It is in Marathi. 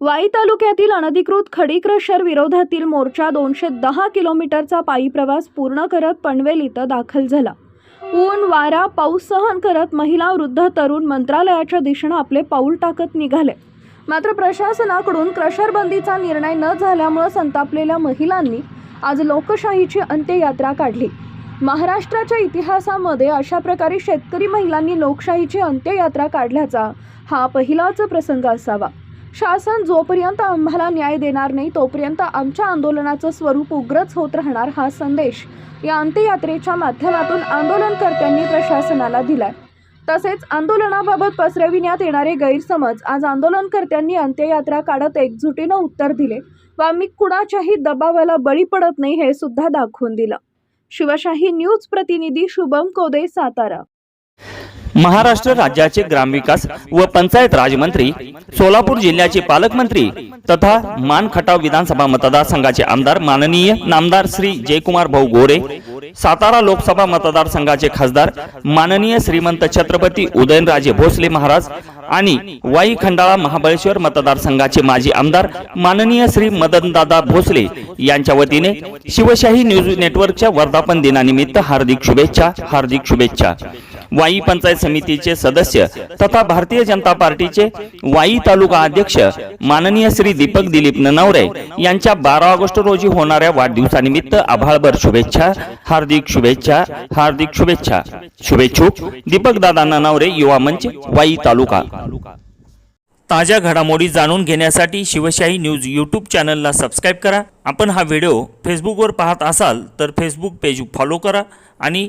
वाई तालुक्यातील अनधिकृत खडी क्रशर विरोधातील मोर्चा दोनशे दहा किलोमीटरचा पायी प्रवास पूर्ण करत पनवेल इथं दाखल झाला. ऊन वारा पाऊस सहन करत महिला वृद्ध तरुण मंत्रालयाच्या दिशेनं आपले पाऊल टाकत निघाले. मात्र प्रशासनाकडून क्रशर बंदीचा निर्णय न झाल्यामुळे संतापलेल्या महिलांनी आज लोकशाहीची अंत्ययात्रा काढली. महाराष्ट्राच्या इतिहासामध्ये अशा प्रकारे शेतकरी महिलांनी लोकशाहीची अंत्ययात्रा काढल्याचा हा पहिलाच प्रसंग असावा. शासन जोपर्यंत आम्हाला न्याय देणार नाही तोपर्यंत आमच्या आंदोलनाचं स्वरूप उग्रच होत राहणार हा संदेश या अंत्ययात्रेच्या माध्यमातून आंदोलनकर्त्यांनी प्रशासनाला दिलाय. तसेच आंदोलनाबाबत पसरविण्यात येणारे गैरसमज आज आंदोलनकर्त्यांनी अंत्ययात्रा काढत एकजुटीनं उत्तर दिले व आम्ही कुणाच्याही दबावाला बळी पडत नाही हे सुद्धा दाखवून दिलं. शिवशाही न्यूज प्रतिनिधी शुभम कोदे सातारा महाराष्ट्र राज्याचे ग्रामविकास व पंचायत राजमंत्री सोलापूर जिल्ह्याचे पालकमंत्री तथा मान खटाव विधानसभा मतदारसंघाचे आमदार माननीय नामदार श्री जयकुमार भाऊ गोरे सातारा लोकसभा मतदारसंघाचे खासदार माननीय श्रीमंत छत्रपती उदयनराजे भोसले महाराज आणि वाई खंडाळा महाबळेश्वर मतदारसंघाचे माजी आमदार माननीय श्री मदनदादा भोसले यांच्या वतीने शिवशाही न्यूज नेटवर्कच्या वर्धापन दिनानिमित्त हार्दिक शुभेच्छा हार्दिक शुभेच्छा. वाई पंचायत समितीचे सदस्य तथा भारतीय जनता पार्टीचे वाई तालुका अध्यक्ष माननीय श्री दीपक दिलीप ननवरे यांच्या बारा ऑगस्ट रोजी होणाऱ्या वाढदिवसानिमित्त आभाळभर शुभेच्छा हार्दिक शुभेच्छा हार्दिक शुभेच्छा. शुभेच्छुक दीपक दादा ननवरे युवा मंच वाई तालुका. ताज्या घडामोडी जाणून घेण्यासाठी शिवशाही न्यूज यूट्यूब चॅनलला सबस्क्राईब करा. आपण हा व्हिडिओ फेसबुकवर पाहत असाल तर फेसबुक पेज फॉलो करा आणि